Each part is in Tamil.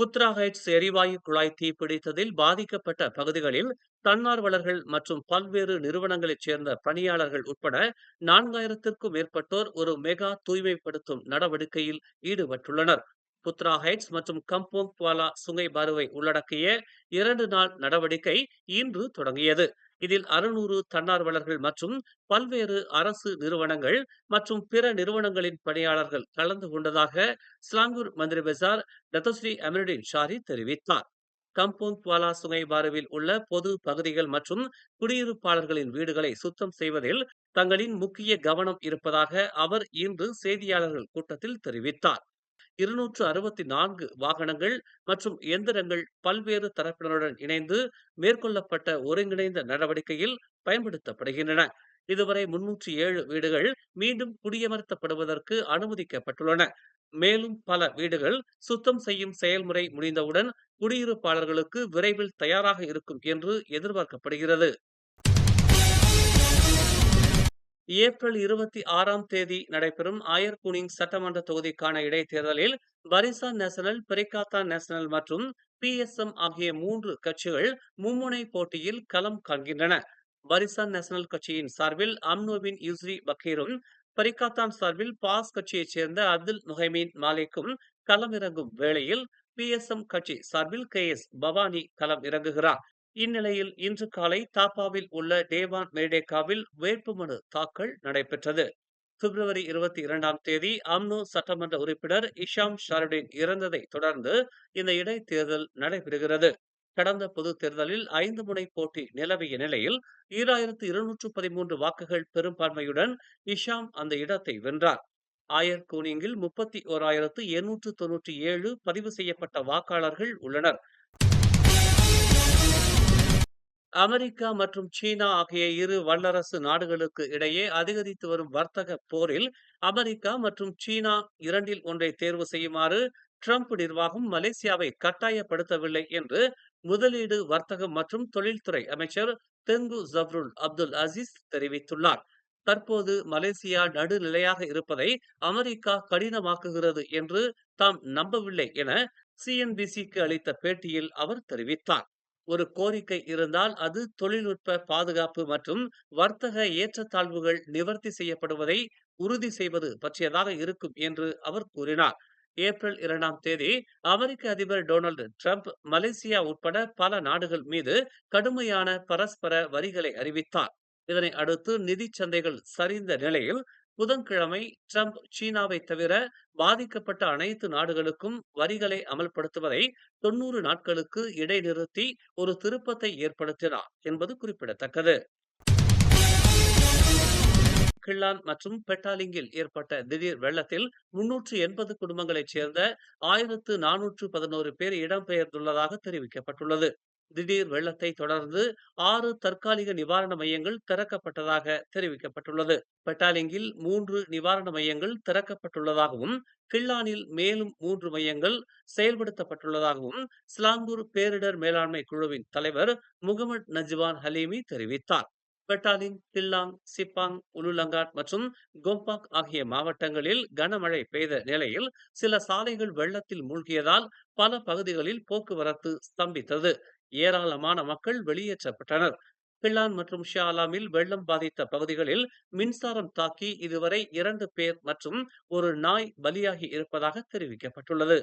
புத்ரா ஹைட்ஸ் எரிவாயு குழாய் தீப்பிடித்ததில் பாதிக்கப்பட்ட பகுதிகளில் தன்னார்வலர்கள் மற்றும் பல்வேறு நிறுவனங்களைச் சேர்ந்த பணியாளர்கள் உட்பட நான்காயிரத்திற்கும் மேற்பட்டோர் ஒரு மெகா தூய்மைப்படுத்தும் நடவடிக்கையில் ஈடுபட்டுள்ளனர். புத்ரா ஹைட்ஸ் மற்றும் கம்போங் துவாலா சுங்கை பாருவை உள்ளடக்கிய இரண்டு நாள் நடவடிக்கை இன்று தொடங்கியது. இதில் அறுநூறு தன்னார்வலர்கள் மற்றும் பல்வேறு அரசு நிறுவனங்கள் மற்றும் பிற நிறுவனங்களின் பணியாளர்கள் கலந்து கொண்டதாக ஸ்லாங்கூர் மந்திரி பெசார் டத்தஸ்ரீ அமிருடின் ஷாரி தெரிவித்தார். கம்போங் குவாலா சுங்கை பாருவில் உள்ள பொது பகுதிகள் மற்றும் குடியிருப்பாளர்களின் வீடுகளை சுத்தம் செய்வதில் தங்களின் முக்கிய கவனம் இருப்பதாக அவர் இன்று செய்தியாளர்கள் கூட்டத்தில் தெரிவித்தார். இருநூற்று அறுபத்தி நான்கு வாகனங்கள் மற்றும் எந்திரங்கள் பல்வேறு தரப்பினருடன் இணைந்து மேற்கொள்ளப்பட்ட ஒருங்கிணைந்த நடவடிக்கையில் பயன்படுத்தப்படுகின்றன. இதுவரை முன்னூற்றி ஏழு வீடுகள் மீண்டும் குடியமர்த்தப்படுவதற்கு அனுமதிக்கப்பட்டுள்ளன. மேலும் பல வீடுகள் சுத்தம் செய்யும் செயல்முறை முடிந்தவுடன் குடியிருப்பாளர்களுக்கு விரைவில் தயாராக இருக்கும் என்று எதிர்பார்க்கப்படுகிறது. ஏப்ரல் இருபத்தி ஆறாம் தேதி நடைபெறும் ஆயர்குனிங் சட்டமன்ற தொகுதிக்கான இடைத்தேர்தலில் பரிசான் நேஷனல் பெரிகாத்தா நேஷனல் மற்றும் பி எஸ் எம் ஆகிய மூன்று கட்சிகள் மும்முனை போட்டியில் களம் காண்கின்றன. வரிசா நேஷனல் கட்சியின் சார்பில் அம்னோவின் யூஸ்ரி பக்கீரும் பரிகாத்தான் சார்பில் பாஸ் கட்சியைச் சேர்ந்த அப்துல் முஹைமீன் மாலிக்கும் களம் இறங்கும் வேளையில் பி எஸ் எம் கட்சி சார்பில் கே எஸ் பவானி களம் இறங்குகிறார். இந்நிலையில் இன்று காலை தாப்பாவில் உள்ள டேவான் மேடேக்காவில் வேட்புமனு தாக்கல் நடைபெற்றது. பிப்ரவரி இருபத்தி இரண்டாம் தேதி அம்னோ சட்டமன்ற உறுப்பினர் இஷாம் ஷாருடின் இறந்ததை தொடர்ந்து இந்த இடைத்தேர்தல் நடைபெறுகிறது. கடந்த பொது தேர்தலில் ஐந்து முனை போட்டி நிலவிய நிலையில் ஈராயிரத்து இருநூற்று பதிமூன்று வாக்குகள் பெரும்பான்மையுடன் இஷாம் அந்த இடத்தை வென்றார். ஆயர் கூனிங்கில் முப்பத்தி ஓராயிரத்து எண்ணூற்று தொன்னூற்றி ஏழு பதிவு செய்யப்பட்ட வாக்காளர்கள் உள்ளனர். அமெரிக்கா மற்றும் சீனா ஆகிய இரு வல்லரசு நாடுகளுக்கு இடையே அதிகரித்து வரும் வர்த்தக போரில் அமெரிக்கா மற்றும் சீனா இரண்டில் ஒன்றை தேர்வு செய்யுமாறு ட்ரம்ப் நிர்வாகம் மலேசியாவை கட்டாயப்படுத்தவில்லை என்று முதலீடு வர்த்தகம் மற்றும் தொழில்துறை அமைச்சர் தெங்கு ஜப்ருல் அப்துல் அசீஸ் தெரிவித்துள்ளார். தற்போது மலேசியா நடுநிலையாக இருப்பதை அமெரிக்கா கடினமாக்குகிறது என்று தாம் நம்பவில்லை என சிஎன்பிசிக்கு அளித்த பேட்டியில் அவர் தெரிவித்தார். ஒரு கோரிக்கை இருந்தால் அது தொழில்நுட்ப பாதுகாப்பு மற்றும் வர்த்தக ஏற்றத்தாழ்வுகள் நிவர்த்தி செய்யப்படுவதை உறுதி செய்வது பற்றியதாக இருக்கும் என்று அவர் கூறினார். ஏப்ரல் இரண்டாம் தேதி அமெரிக்க அதிபர் டொனால்டு டிரம்ப் மலேசியா உட்பட பல நாடுகள் மீது கடுமையான பரஸ்பர வரிகளை அறிவித்தார். இதனை அடுத்து நிதி சந்தைகள் சரிந்த நிலையில் புதன்கிழமை ட்ரம்ப் சீனாவை தவிர பாதிக்கப்பட்ட அனைத்து நாடுகளுக்கும் வரிகளை அமல்படுத்துவதை தொன்னூறு நாட்களுக்கு இடைநிறுத்தி ஒரு திருப்பத்தை ஏற்படுத்தினார் என்பது குறிப்பிடத்தக்கது. கிள்ளான் மற்றும் பெட்டாலிங்கில் ஏற்பட்ட திடீர் வெள்ளத்தில் முன்னூற்று எண்பது குடும்பங்களைச் சேர்ந்த ஆயிரத்து நானூற்று பதினோரு பேர் இடம்பெயர்ந்துள்ளதாக தெரிவிக்கப்பட்டுள்ளது. திடீர் வெள்ளத்தை தொடர்ந்து ஆறு தற்காலிக நிவாரண மையங்கள் திறக்கப்பட்டதாக தெரிவிக்கப்பட்டுள்ளது. பெட்டாலிங்கில் மூன்று நிவாரண மையங்கள் திறக்கப்பட்டுள்ளதாகவும் கிள்ளானில் மேலும் மூன்று மையங்கள் செயல்படுத்தப்பட்டுள்ளதாகவும் ஸ்லாங்கூர் பேரிடர் மேலாண்மை குழுவின் தலைவர் முகமது நஜ்வான் ஹலீமி தெரிவித்தார். பெட்டாலிங் கில்லாங் சிப்பாங் உலுலங்காட் மற்றும் கோம்பாக் ஆகிய மாவட்டங்களில் கனமழை பெய்த நிலையில் சில சாலைகள் வெள்ளத்தில் மூழ்கியதால் பல பகுதிகளில் போக்குவரத்து ஸ்தம்பித்தது. ஏராளமான மக்கள் வெளியேற்றப்பட்டனர். பிள்ளான் மற்றும் ஷியாலாமில் வெள்ளம் பாதித்த பகுதிகளில் மின்சாரம் தாக்கி இதுவரை இரண்டு பேர் மற்றும் ஒரு நாய் பலியாகி இருப்பதாக தெரிவிக்கப்பட்டுள்ளது.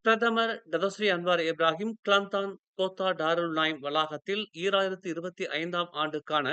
பிரதமர் Datuk Seri Anwar Ibrahim Kelantan Kota Darul Naim வளாகத்தில் ஈராயிரத்தி இருபத்தி ஐந்தாம் ஆண்டுக்கான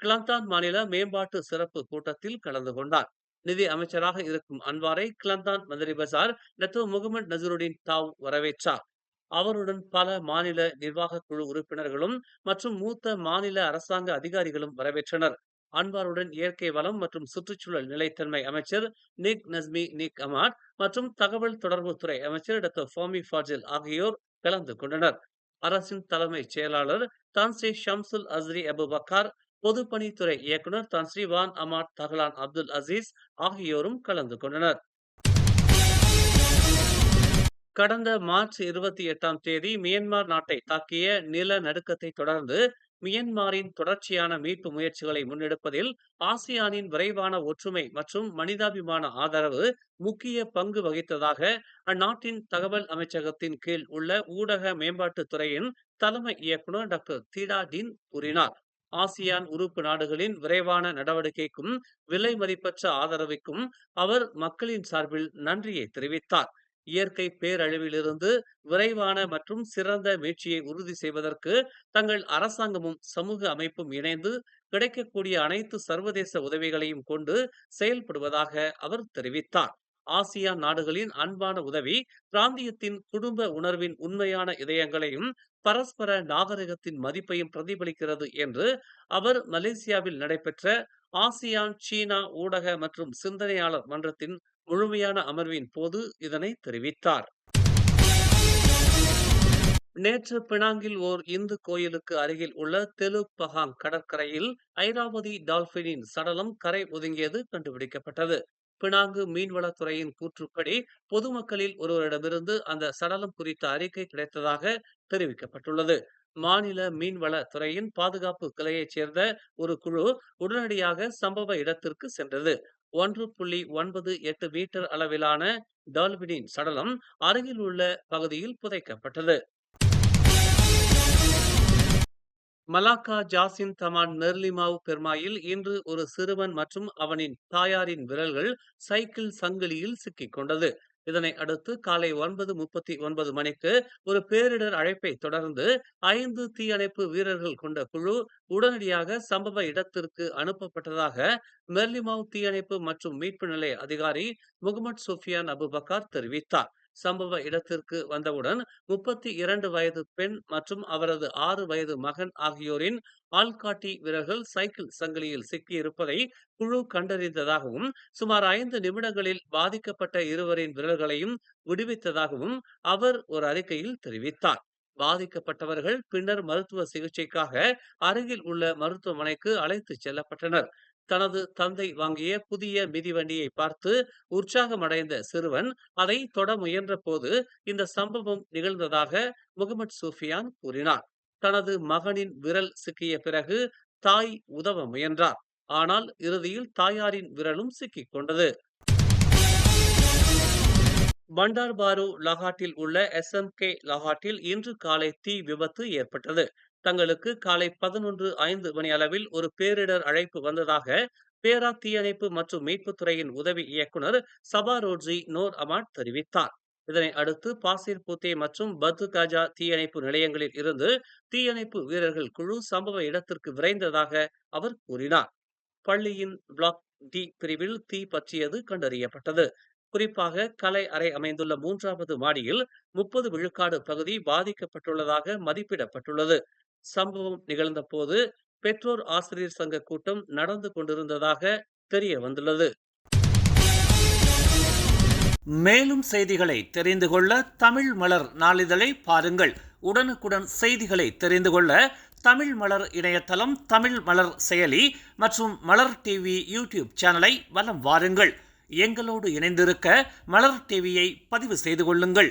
கிளந்தான் மாநில மேம்பாட்டு சிறப்பு கூட்டத்தில் கலந்து கொண்டார். நிதி அமைச்சராக இருக்கும் அன்வாரை கிளந்தான் மந்திரி பசார் நத்து முகமது நசருடின் தாவ் வரவேற்றார். அவருடன் பல மாநில நிர்வாக குழு உறுப்பினர்களும் மற்றும் மூத்த மாநில அரசாங்க அதிகாரிகளும் வரவேற்றனர். அன்வாருடன் இயற்கை வளம் மற்றும் சுற்றுச்சூழல் நிலைத்தன்மை அமைச்சர் நிக் நஸ்மி நிக் அமாட் மற்றும் தகவல் தொடர்புத்துறை அமைச்சர் டாக்டர் ஃபாமி ஃபாஜில் ஆகியோர் கலந்து கொண்டனர். அரசின் தலைமைச் செயலாளர் தான் ஸ்ரீ ஷம்சுல் அஸ்ரி அபுபக்கார் பொதுப்பணித்துறை இயக்குனர் தான் ஸ்ரீ வான் அமாட் தகலான் அப்துல் அசீஸ் ஆகியோரும் கலந்து கொண்டனர். கடந்த மார்ச் இருபத்தி எட்டாம் தேதி மியன்மார் நாட்டை தாக்கிய நிலநடுக்கத்தை தொடர்ந்து மியன்மாரின் தொடர்ச்சியான மீட்பு முயற்சிகளை முன்னெடுப்பதில் ஆசியானின் விரைவான ஒற்றுமை மற்றும் மனிதாபிமான ஆதரவு முக்கிய பங்கு வகித்ததாக அந்நாட்டின் தகவல் அமைச்சகத்தின் கீழ் உள்ள ஊடக மேம்பாட்டு துறையின் தலைமை இயக்குனர் டாக்டர் தீடா டின் கூறினார். ஆசியான் உறுப்பு நாடுகளின் விரைவான நடவடிக்கைக்கும் விலை மதிப்பற்ற ஆதரவுக்கும் அவர் மக்களின் சார்பில் நன்றியை தெரிவித்தார். இயற்கை பேரழிவிலிருந்து விரைவான மற்றும் சிறந்த மீட்சியை உறுதி செய்வதற்கு தங்கள் அரசாங்கமும் சமூக அமைப்பும் இணைந்து கிடைக்கக்கூடிய அனைத்து சர்வதேச உதவிகளையும் கொண்டு செயல்படுவதாக அவர் தெரிவித்தார். ஆசியான் நாடுகளின் அன்பான உதவி பிராந்தியத்தின் குடும்ப உணர்வின் உண்மையான இதயங்களையும் பரஸ்பர நாகரிகத்தின் மதிப்பையும் பிரதிபலிக்கிறது என்று அவர் மலேசியாவில் நடைபெற்ற ஆசியான் சீனா ஊடக மற்றும் சிந்தனையாளர் மன்றத்தின் முழுமையான அமர்வின் போது இதனை தெரிவித்தார். நேற்று பினாங்கில் ஓர் இந்து கோயிலுக்கு அருகில் உள்ள தெலுக் பஹாங் கடற்கரையில் ஐராவதி டால்பினின் சடலம் கரை ஒதுங்கியது கண்டுபிடிக்கப்பட்டது. பினாங்கு மீன்வளத்துறையின் கூற்றுப்படி பொதுமக்களில் ஒருவரிடமிருந்து அந்த சடலம் குறித்த அறிக்கை கிடைத்ததாக தெரிவிக்கப்பட்டுள்ளது. மாநில மீன்வள துறையின் பாதுகாப்பு கிளையைச் சேர்ந்த ஒரு குழு உடனடியாக சம்பவ இடத்திற்கு சென்றது. ஒன்று புள்ளி ஒன்பது எட்டு மீட்டர் அளவிலான டால்பினின் சடலம் அருகில் உள்ள பகுதியில் புதைக்கப்பட்டது. மலாக்கா ஜாசின் தமான் நெர்லிமாவ் பெர்மாயில் இன்று ஒரு சிறுவன் மற்றும் அவனின் தாயாரின் விரல்கள் சைக்கிள் சங்கிலியில் சிக்கிக் கொண்டது. இதனை அடுத்து காலை ஒன்பது முப்பத்தி ஒன்பது மணிக்கு ஒரு பேரிடர் அழைப்பை தொடர்ந்து ஐந்து தீயணைப்பு வீரர்கள் கொண்ட குழு உடனடியாக சம்பவ இடத்திற்கு அனுப்பப்பட்டதாக மெர்லிமாவ் தீயணைப்பு மற்றும் மீட்பு நிலைய அதிகாரி முகமது சுஃபியான் அபுபக்கார் தெரிவித்தார். சம்பவ இடத்திற்கு வந்தவுடன் முப்பத்தி இரண்டு வயது பெண் மற்றும் அவரது ஆறு வயது மகன் ஆகியோரின் ஆள்காட்டி வீரர்கள் சைக்கிள் சங்கிலியில் சிக்கியிருப்பதை குழு கண்டறிந்ததாகவும் சுமார் ஐந்து நிமிடங்களில் பாதிக்கப்பட்ட இருவரின் விரல்களையும் விடுவித்ததாகவும் அவர் ஒரு அறிக்கையில் தெரிவித்தார். பாதிக்கப்பட்டவர்கள் பின்னர் மருத்துவ சிகிச்சைக்காக அருகில் உள்ள மருத்துவமனைக்கு அழைத்துச் செல்லப்பட்டனர். தனது தந்தை வாங்கிய புதிய மிதிவண்டியை பார்த்து உற்சாகமடைந்த சிறுவன் அதை தொட முயன்ற போது இந்த சம்பவம் நிகழ்ந்ததாக முகமது சூஃபியான் கூறினார். தனது மகனின் விரல் சிக்கிய பிறகு தாய் உதவ முயன்றார். ஆனால் இறுதியில் தாயாரின் விரலும் சிக்கிக் கொண்டது. பண்டார்பாரு லகாட்டில் உள்ள எஸ் எம் கே லகாட்டில் இன்று காலை தீ விபத்து ஏற்பட்டது. தங்களுக்கு காலை பதினொன்று ஐந்து மணி அளவில் ஒரு பேரிடர் அழைப்பு வந்ததாக பேரா தீயணைப்பு மற்றும் மீட்புத்துறையின் உதவி இயக்குனர் சபாரோட்ஜி நோர் அமாட் தெரிவித்தார். இதனை அடுத்து பாசிர் பூத்தே மற்றும் பத்து காஜா தீயணைப்பு நிலையங்களில் இருந்து தீயணைப்பு வீரர்கள் குழு சம்பவ இடத்திற்கு விரைந்ததாக அவர் கூறினார். பள்ளியின் பிளாக் டி பிரிவில் தீ பற்றியது கண்டறியப்பட்டது. குறிப்பாக கலை அறை அமைந்துள்ள மூன்றாவது மாடியில் முப்பது விழுக்காடு பகுதி பாதிக்கப்பட்டுள்ளதாக மதிப்பிடப்பட்டுள்ளது. சம்பவம் நிகழ்ந்த போது பெற்றோர் ஆசிரியர் சங்க கூட்டம் நடந்து கொண்டிருந்ததாக தெரிய வந்துள்ளது. மேலும் செய்திகளை தெரிந்து கொள்ள தமிழ் மலர் நாளிதழை பாருங்கள். உடனுக்குடன் செய்திகளை தெரிந்து கொள்ள தமிழ் மலர் இணையதளம் தமிழ் மலர் செயலி மற்றும் மலர் டிவி யூடியூப் சேனலை வலம் வாருங்கள். எங்களோடு இணைந்திருக்க மலர் டிவியை பதிவு செய்து கொள்ளுங்கள்.